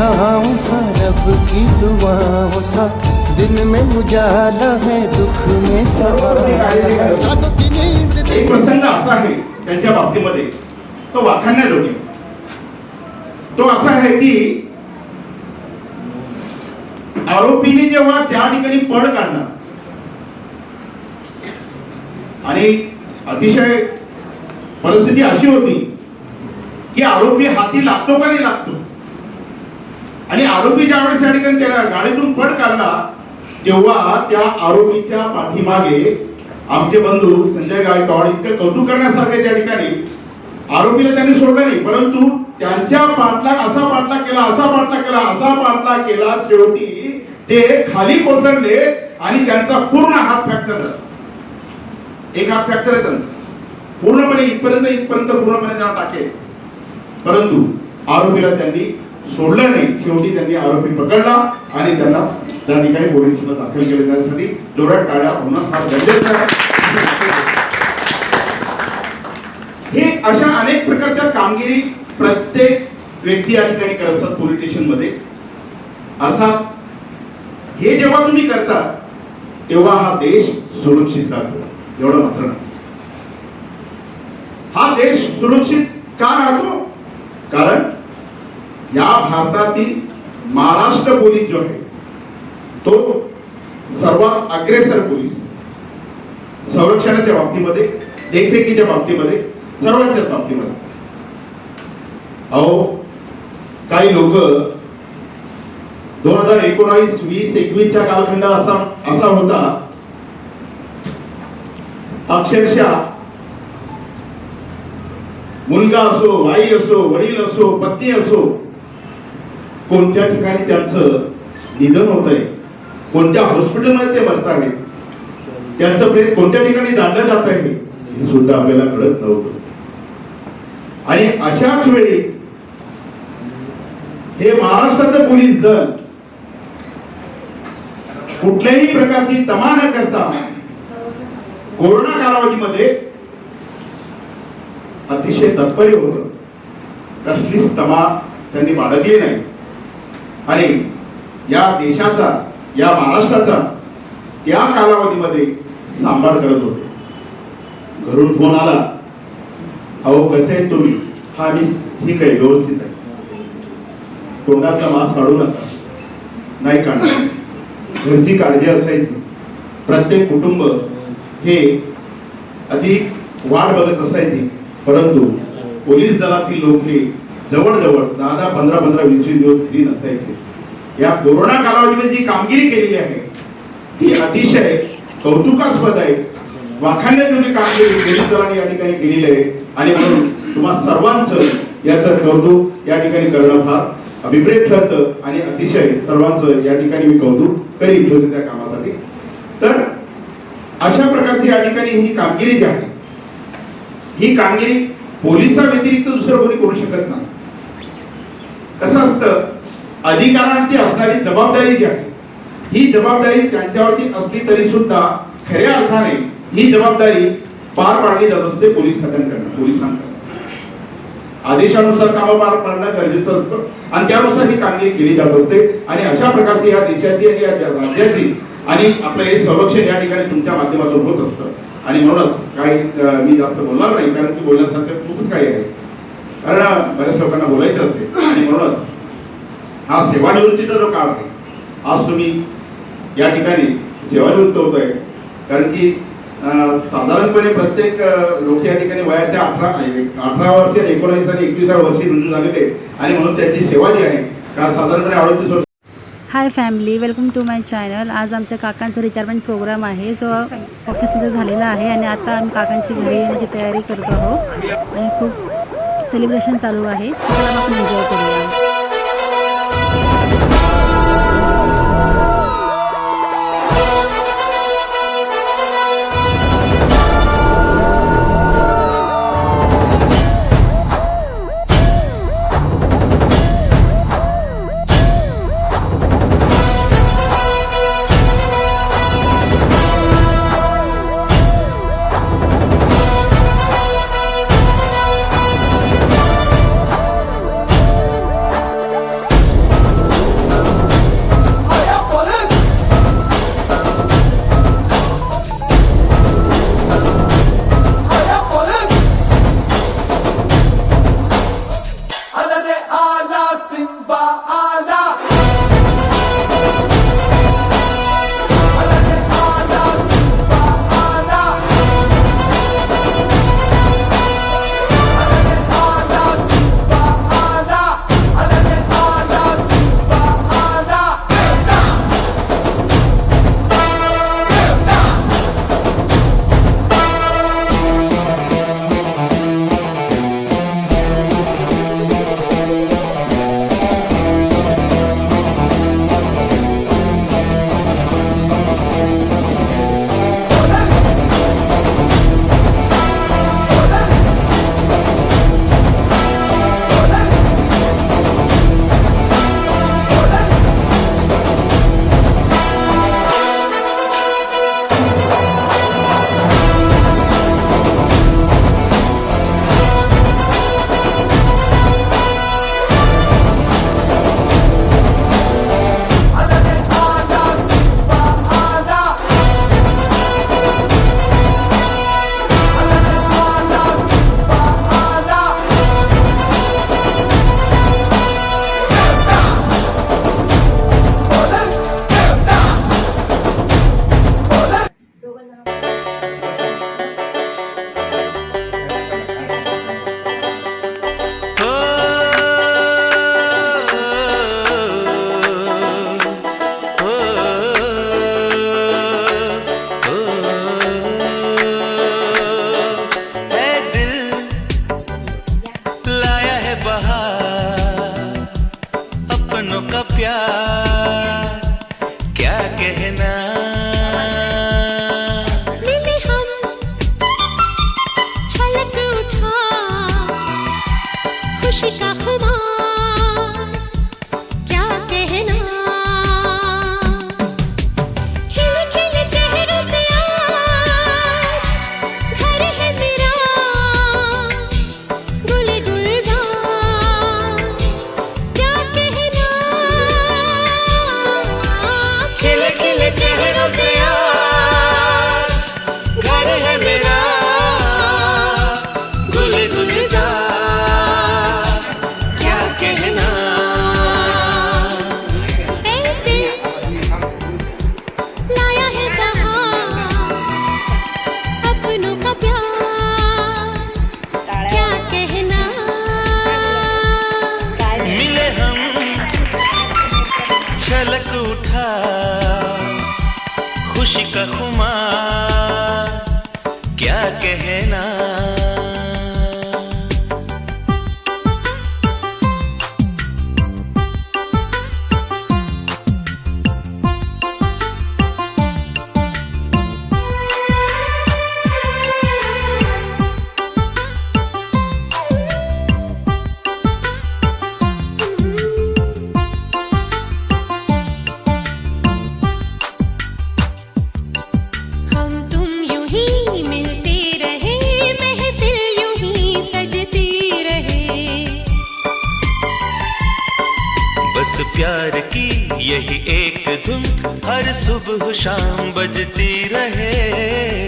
छाँव सा रब की दुआओं सा दिन में उजाला है दुख में सवार रातों की नींद एक प्रसंग असा आहे त्यांच्या बाबतीमध्ये. तो वाखाणण्या जोगे. तो असा आहे की आरोपीने जेव्हा त्या ठिकाणी पळ काढला आणि अतिशय परिस्थिती अशी होती की आरोपी हाती लागतो का नाही लागतो? आणि आरोपी ज्यावेळेस त्या ठिकाणी त्याला गाडीतून पट काढला तेव्हा त्या आरोपीच्या पाठीमागे आमचे बंधू संजय गायकवाड इतकं कौतुक करण्यासारखे त्या ठिकाणी. आरोपीला त्यांनी सोडलं नाही परंतु त्यांच्या पाठला असा पाठला केला असा पाठला केला असा पाठला केला शेवटी ते खाली कोसळले आणि त्यांचा पूर्ण हात फ्रॅक्चर झाला. एक हात फ्रॅक्चर आहे त्यांचा पूर्णपणे इथपर्यंत इथपर्यंत पूर्णपणे त्यांना टाकेल परंतु आरोपीला त्यांनी सोडलं नाही. शेवटी त्यांनी आरोपी पकडला आणि त्यांना त्या ठिकाणी पोलीस सुद्धा दाखल केले. त्यासाठी जोरात टाळ्या होणं फार गरजेचं आहे. हे अशा अनेक प्रकारच्या कामगिरी प्रत्येक व्यक्ती या ठिकाणी करत असतात पोलीस स्टेशनमध्ये अर्थात हे जेव्हा तुम्ही करता तेव्हा हा देश सुरक्षित राहतो. एवढं मात्र नाही. हा देश सुरक्षित का राहतो? कारण या भारतातील महाराष्ट्र पोलीस जो आहे तो सर्वात अग्रेसर पोलीस. संरक्षणाच्या बाबतीमध्ये देखरेखीच्या बाबतीमध्ये सर्वांच्याच बाबतीमध्ये. अहो काही लोक दोन हजार एकोणावीस वीस एकवीसच्या कालखंड असा असा होता. अक्षरशः मुलगा असो आई असो वडील असो पत्नी असो कोणत्या ठिकाणी त्यांचं निधन होत आहे कोणत्या हॉस्पिटलमध्ये ते मरत आहेत त्यांचं प्रेत कोणत्या ठिकाणी जाणलं जात आहे हे सुद्धा आपल्याला कळत नव्हतं. आणि अशाच वेळी हे महाराष्ट्राचं पोलीस दल कुठल्याही प्रकारची तमा न करता कोरोना कालावधीमध्ये अतिशय तत्पर्य होत. कसलीच तमा त्यांनी बाळगली नाही. आणि या देशाचा या महाराष्ट्राचा त्या कालावधीमध्ये सांभाळ करत होते. घरून फोन आला अहो कसे आहेत तुम्ही? हा मी ठीक आहे व्यवस्थित आहे. तोंडाचा मास्क काढू नका. नाही काढणार. घरची काळजी असायची. प्रत्येक कुटुंब हे अधिक वाट बघत असायची. परंतु पोलीस दलातील लोक हे जवळजवळ दहा दहा पंधरा पंधरा वीस वीस दिवस फ्री नसायचे. या कोरोना कालावधीने जी कामगिरी केलेली आहे ती अतिशय कौतुकास्पद आहे. वाखाणण्याजोगी कामगिरी पोलीस दलाने या ठिकाणी केलेली आहे. आणि म्हणून तुम्हा सर्वांचं याचं कौतुक या ठिकाणी करणं फार अभिप्रेत ठरतं आणि अतिशय सर्वांचं या ठिकाणी मी कौतुक करी ठेवते त्या कामासाठी. तर अशा प्रकारची या ठिकाणी ही कामगिरी जी आहे ही कामगिरी पोलिसा व्यतिरिक्त दुसरं कोणी करू शकत नाही. कसं असतं? अधिकारांची असणारी जबाबदारी जी आहे ही जबाबदारी त्यांच्यावरती असली तरी सुद्धा खऱ्या अर्थाने ही जबाबदारी पार पाडली जात असते पोलीस खात्यांकडनं पोलिसांकडे. आदेशानुसार कामं पार पाडणं गरजेचं असतं. आणि त्यानुसार ही कामगिरी केली जात असते. आणि अशा प्रकारची या देशाची आणि या राज्याची आणि आपलं हे संरक्षण या ठिकाणी तुमच्या माध्यमातून होत असतं. आणि म्हणूनच काही मी जास्त बोलणार नाही कारण की बोलण्यासारखं खूपच काही आहे. कारण बऱ्याच लोकांना बोलायचं असते आणि म्हणूनच हा सेवानिवृत्तीचा जो काळ आहे आज तुम्ही या ठिकाणी सेवानिवृत्त होत आहे कारण की साधारणपणे प्रत्येक लोक या ठिकाणी वयाच्या अठरा अठरा वर्ष आणि एकोणीस आणि एकविसाव्या वर्षी रुजू झालेले आणि म्हणून त्याची सेवा जी आहे का साधारणपणे अडतीस वर्ष hi family welcome to my channel आज आमच्या काकांचा रिटायरमेंट प्रोग्राम आहे जो ऑफिसमध्ये झालेला आहे. आणि आता आम्ही काकांची घरी येण्याची तयारी करत आहोत. आणि खूप सेलिब्रेशन चालू आहे. त्याला आपण एन्जॉय करूया. Sushi Cup. झलक उठा खुशी का खुमा क्या कहना? सुबह शाम बजती रहे।